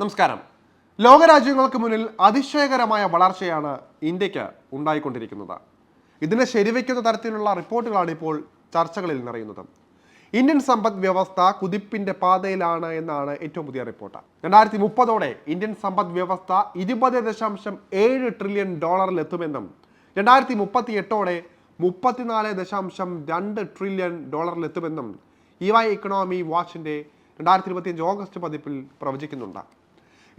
നമസ്കാരം. ലോകരാജ്യങ്ങൾക്ക് മുന്നിൽ അതിശയകരമായ വളർച്ചയാണ് ഇന്ത്യയ്ക്ക് ഉണ്ടായിക്കൊണ്ടിരിക്കുന്നത്. ഇതിനെ ശരിവയ്ക്കുന്ന തരത്തിലുള്ള റിപ്പോർട്ടുകളാണ് ഇപ്പോൾ ചർച്ചകളിൽ നിറയുന്നത്. ഇന്ത്യൻ സമ്പദ് വ്യവസ്ഥ കുതിപ്പിന്റെ പാതയിലാണ് എന്നാണ് ഏറ്റവും പുതിയ റിപ്പോർട്ട്. രണ്ടായിരത്തി മുപ്പതോടെ ഇന്ത്യൻ സമ്പദ് വ്യവസ്ഥ ഇരുപത് ദശാംശം ഏഴ് ട്രില്യൺ ഡോളറിലെത്തുമെന്നും രണ്ടായിരത്തി മുപ്പത്തി എട്ടോടെ മുപ്പത്തിനാല് ദശാംശം രണ്ട് ട്രില്യൺ ഡോളറിലെത്തുമെന്നും ഇ വൈ ഇക്കണോമി വാച്ചിന്റെ രണ്ടായിരത്തി ഇരുപത്തിയഞ്ച് ഓഗസ്റ്റ് പതിപ്പിൽ പ്രവചിക്കുന്നുണ്ട്.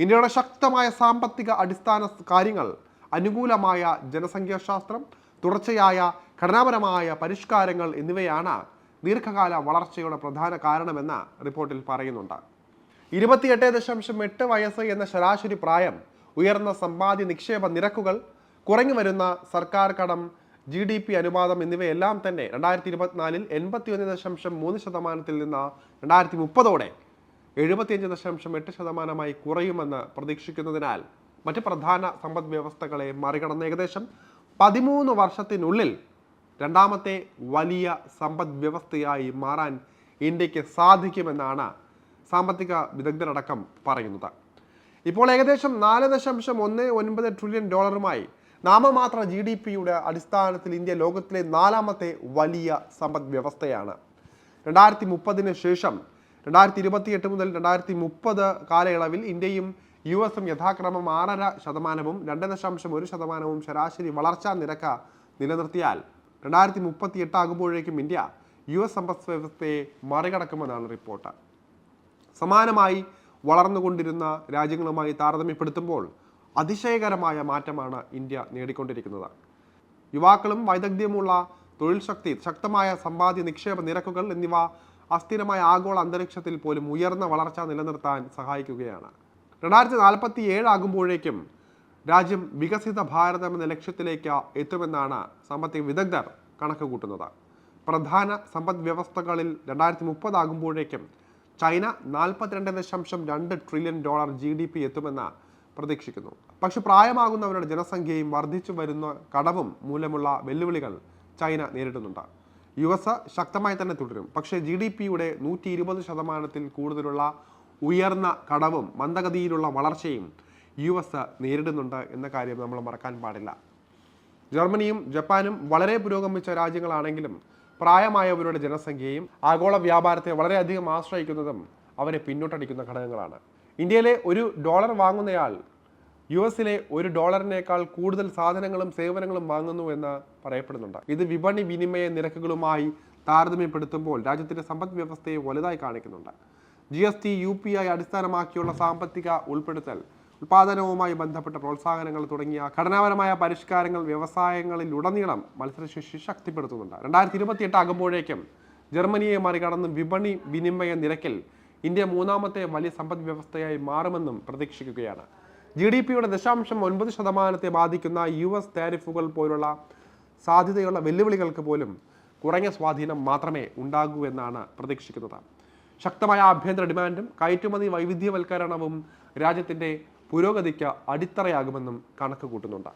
ഇന്ത്യയുടെ ശക്തമായ സാമ്പത്തിക അടിസ്ഥാന കാര്യങ്ങൾ അനുകൂലമായ ജനസംഖ്യാശാസ്ത്രം തുടർച്ചയായ ഘടനാപരമായ പരിഷ്കാരങ്ങൾ എന്നിവയാണ് ദീർഘകാല വളർച്ചയുടെ പ്രധാന കാരണമെന്ന് റിപ്പോർട്ടിൽ പറയുന്നുണ്ട്. ഇരുപത്തിയെട്ട് ദശാംശം എട്ട് വയസ്സ് എന്ന ശരാശരി പ്രായം ഉയർന്ന സമ്പാദ്യ നിക്ഷേപ നിരക്കുകൾ കുറഞ്ഞു വരുന്ന സർക്കാർ കടം ജി ഡി പി അനുപാതം എന്നിവയെല്ലാം തന്നെ രണ്ടായിരത്തി ഇരുപത്തിനാലിൽ എൺപത്തിയൊന്ന് ദശാംശം മൂന്ന് ശതമാനത്തിൽ നിന്ന് രണ്ടായിരത്തി മുപ്പതോടെ എഴുപത്തിയഞ്ച് ദശാംശം എട്ട് ശതമാനമായി കുറയുമെന്ന് പ്രതീക്ഷിക്കുന്നതിനാൽ മറ്റ് പ്രധാന സമ്പദ് വ്യവസ്ഥകളെ മറികടന്ന് ഏകദേശം പതിമൂന്ന് വർഷത്തിനുള്ളിൽ രണ്ടാമത്തെ വലിയ സമ്പദ് വ്യവസ്ഥയായി മാറാൻ ഇന്ത്യയ്ക്ക് സാധിക്കുമെന്നാണ് സാമ്പത്തിക വിദഗ്ധരടക്കം പറയുന്നത്. ഇപ്പോൾ ഏകദേശം നാല് ദശാംശം ഒന്ന് ഒൻപത് ട്രില്യൺ ഡോളറുമായി നാമമാത്ര ജി ഡി പിയുടെ അടിസ്ഥാനത്തിൽ ഇന്ത്യ ലോകത്തിലെ നാലാമത്തെ വലിയ സമ്പദ് വ്യവസ്ഥയാണ്. രണ്ടായിരത്തി മുപ്പതിന് ശേഷം രണ്ടായിരത്തി ഇരുപത്തി എട്ട് മുതൽ രണ്ടായിരത്തി മുപ്പത് കാലയളവിൽ ഇന്ത്യയും യു എസും യഥാക്രമം ആറര ശതമാനവും രണ്ട് ദശാംശം ഒരു ശതമാനവും ശരാശരി വളർച്ചാ നിരക്ക നിലനിർത്തിയാൽ രണ്ടായിരത്തി മുപ്പത്തി എട്ട് ആകുമ്പോഴേക്കും ഇന്ത്യ യു എസ് സമ്പദ് വ്യവസ്ഥയെ മറികടക്കുമെന്നാണ് റിപ്പോർട്ട്. സമാനമായി വളർന്നുകൊണ്ടിരുന്ന രാജ്യങ്ങളുമായി താരതമ്യപ്പെടുത്തുമ്പോൾ അതിശയകരമായ മാറ്റമാണ് ഇന്ത്യ നേടിക്കൊണ്ടിരിക്കുന്നത്. യുവാക്കളും വൈദഗ്ധ്യമുള്ള തൊഴിൽ ശക്തി ശക്തമായ സമ്പാദ്യ നിക്ഷേപ നിരക്കുകൾ എന്നിവ അസ്ഥിരമായ ആഗോള അന്തരീക്ഷത്തിൽ പോലും ഉയർന്ന വളർച്ച നിലനിർത്താൻ സഹായിക്കുകയാണ്. രണ്ടായിരത്തി നാൽപ്പത്തി ഏഴാകുമ്പോഴേക്കും രാജ്യം വികസിത ഭാരതം എന്ന ലക്ഷ്യത്തിലേക്ക് എത്തുമെന്നാണ് സാമ്പത്തിക വിദഗ്ധർ കണക്ക് കൂട്ടുന്നത് പ്രധാന സമ്പദ് വ്യവസ്ഥകളിൽ രണ്ടായിരത്തി മുപ്പതാകുമ്പോഴേക്കും ചൈന നാൽപ്പത്തിരണ്ട് ദശാംശം രണ്ട് trillion dollar G D P എത്തുമെന്ന് പ്രതീക്ഷിക്കുന്നു. പക്ഷെ പ്രായമാകുന്നവരുടെ ജനസംഖ്യയും വർദ്ധിച്ചു വരുന്ന കടവും മൂലമുള്ള വെല്ലുവിളികൾ ചൈന നേരിടുന്നുണ്ട്. യു എസ് ശക്തമായി തന്നെ തുടരും. പക്ഷേ ജി ഡി പിയുടെ നൂറ്റി ഇരുപത് ശതമാനത്തിൽ കൂടുതലുള്ള ഉയർന്ന കടവും മന്ദഗതിയിലുള്ള വളർച്ചയും യു എസ് നേരിടുന്നുണ്ട് എന്ന കാര്യം നമ്മൾ മറക്കാൻ പാടില്ല. ജർമ്മനിയും ജപ്പാനും വളരെ പുരോഗമിച്ച രാജ്യങ്ങളാണെങ്കിലും പ്രായമായവരുടെ ജനസംഖ്യയും ആഗോള വ്യാപാരത്തെ വളരെയധികം ആശ്രയിക്കുന്നതും അവരെ പിന്നോട്ടടിക്കുന്ന ഘടകങ്ങളാണ്. ഇന്ത്യയിലെ ഒരു ഡോളർ വാങ്ങുന്നയാൾ യു എസിലെ ഒരു ഡോളറിനേക്കാൾ കൂടുതൽ സാധനങ്ങളും സേവനങ്ങളും വാങ്ങുന്നു എന്ന് പറയപ്പെടുന്നുണ്ട്. ഇത് വിപണി വിനിമയ നിരക്കുകളുമായി താരതമ്യപ്പെടുത്തുമ്പോൾ രാജ്യത്തിന്റെ സമ്പദ് വ്യവസ്ഥയെ വലുതായി കാണിക്കുന്നുണ്ട്. G S T U P I അടിസ്ഥാനമാക്കിയുള്ള സാമ്പത്തിക ഉൾപ്പെടുത്തൽ ഉൽപാദനവുമായി ബന്ധപ്പെട്ട പ്രോത്സാഹനങ്ങൾ തുടങ്ങിയ ഘടനാപരമായ പരിഷ്കാരങ്ങൾ വ്യവസായങ്ങളിലുടനീളം മത്സരശേഷി ശക്തിപ്പെടുത്തുന്നുണ്ട്. രണ്ടായിരത്തി ഇരുപത്തി എട്ട് ആകുമ്പോഴേക്കും ജർമ്മനിയെ മറികടന്ന് വിപണി വിനിമയ നിരക്കിൽ ഇന്ത്യ മൂന്നാമത്തെ വലിയ സമ്പദ് വ്യവസ്ഥയായി മാറുമെന്നും പ്രതീക്ഷിക്കുകയാണ്. ജി ഡി പിയുടെ ദശാംശം ഒൻപത് ശതമാനത്തെ ബാധിക്കുന്ന യു എസ് താരിഫുകൾ പോലുള്ള സാധ്യതയുള്ള വെല്ലുവിളികൾക്ക് പോലും കുറഞ്ഞ സ്വാധീനം മാത്രമേ ഉണ്ടാകൂ എന്നാണ് പ്രതീക്ഷിക്കുന്നത്. ശക്തമായ ആഭ്യന്തര ഡിമാൻഡും കയറ്റുമതി വൈവിധ്യവൽക്കരണവും രാജ്യത്തിന്റെ പുരോഗതിക്ക് അടിത്തറയാകുമെന്നും കണക്ക് കൂട്ടുന്നുണ്ട്